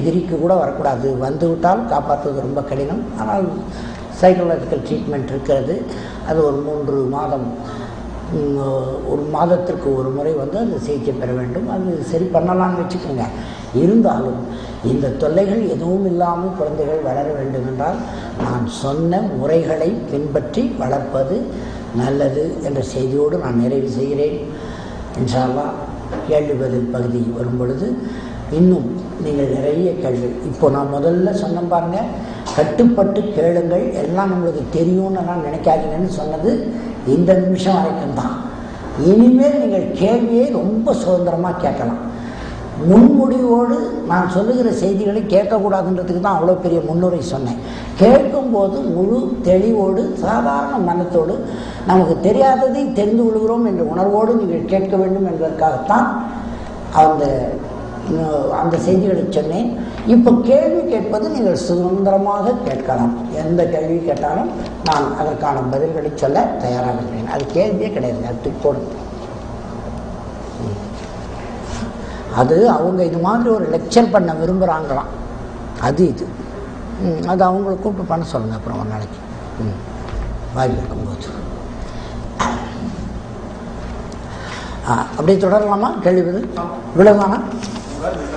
எதிரிக்கு கூட வரக்கூடாது. வந்துவிட்டால் காப்பாற்றுவது ரொம்ப கடினம். ஆனால் சைக்கலாஜிக்கல் ட்ரீட்மெண்ட் இருக்கிறது. அது ஒரு மூன்று மாதம் ஒரு மாதத்திற்கு ஒரு முறை வந்து அந்த சிகிச்சை பெற வேண்டும். அது சரி பண்ணலாம்னு வச்சுக்கோங்க. இருந்தாலும் இந்த தொல்லைகள் எதுவும் இல்லாமல் குழந்தைகள் வளர வேண்டும் என்றால் நான் சொன்ன முறைகளை பின்பற்றி வளர்ப்பது நல்லது என்ற செய்தியோடு நான் நிறைவு செய்கிறேன். இன்ஷா அல்லாஹ் கேள்வி பதில் பகுதி வரும் பொழுது இன்னும் நீங்கள் நிறைய கேள்வி. இப்போ நான் முதல்ல சொன்னேன் பாருங்க கட்டுப்பட்டு கேளுங்கள் எல்லாம் உங்களுக்கு தெரியும்னு நான் நினைக்காதீங்கன்னு சொன்னது இந்த நிமிஷம் வரைக்கும் தான். இனிமேல் நீங்கள் கேள்வியை ரொம்ப சுதந்திரமாக கேட்கலாம். முன்முடிவோடு நான் சொல்லுகிற செய்திகளை கேட்கக்கூடாதுன்றதுக்கு தான் அவ்வளோ பெரிய முன்னுரை சொன்னேன். கேட்கும்போது முழு தெளிவோடு சாதாரண மனத்தோடு நமக்கு தெரியாததை தெரிந்து கொள்கிறோம் என்ற உணர்வோடு நீங்கள் கேட்க வேண்டும் என்பதற்காகத்தான் அந்த அந்த செய்திகளை சொன்னேன். இப்போ கேள்வி கேட்பது நீங்கள் சுதந்திரமாக கேட்கலாம். எந்த கேள்வி கேட்டாலும் நான் அதற்கான பதில்களை சொல்ல தயாராக இருக்கிறேன். அது கேள்வியே கிடையாது. அது போடும் அது அவங்க இது மாதிரி ஒரு லெக்சர் பண்ண விரும்புகிறாங்களாம் அது இது. அது அவங்கள கூப்பிட்டு பண்ண சொல்லுங்கள் அப்புறம் ஒரு நாளைக்கு. ம் வாய்ப்பு இருக்கும்போது அப்படியே தொடரலாமா? கேள்வி பதில் இவ்வளவுதானா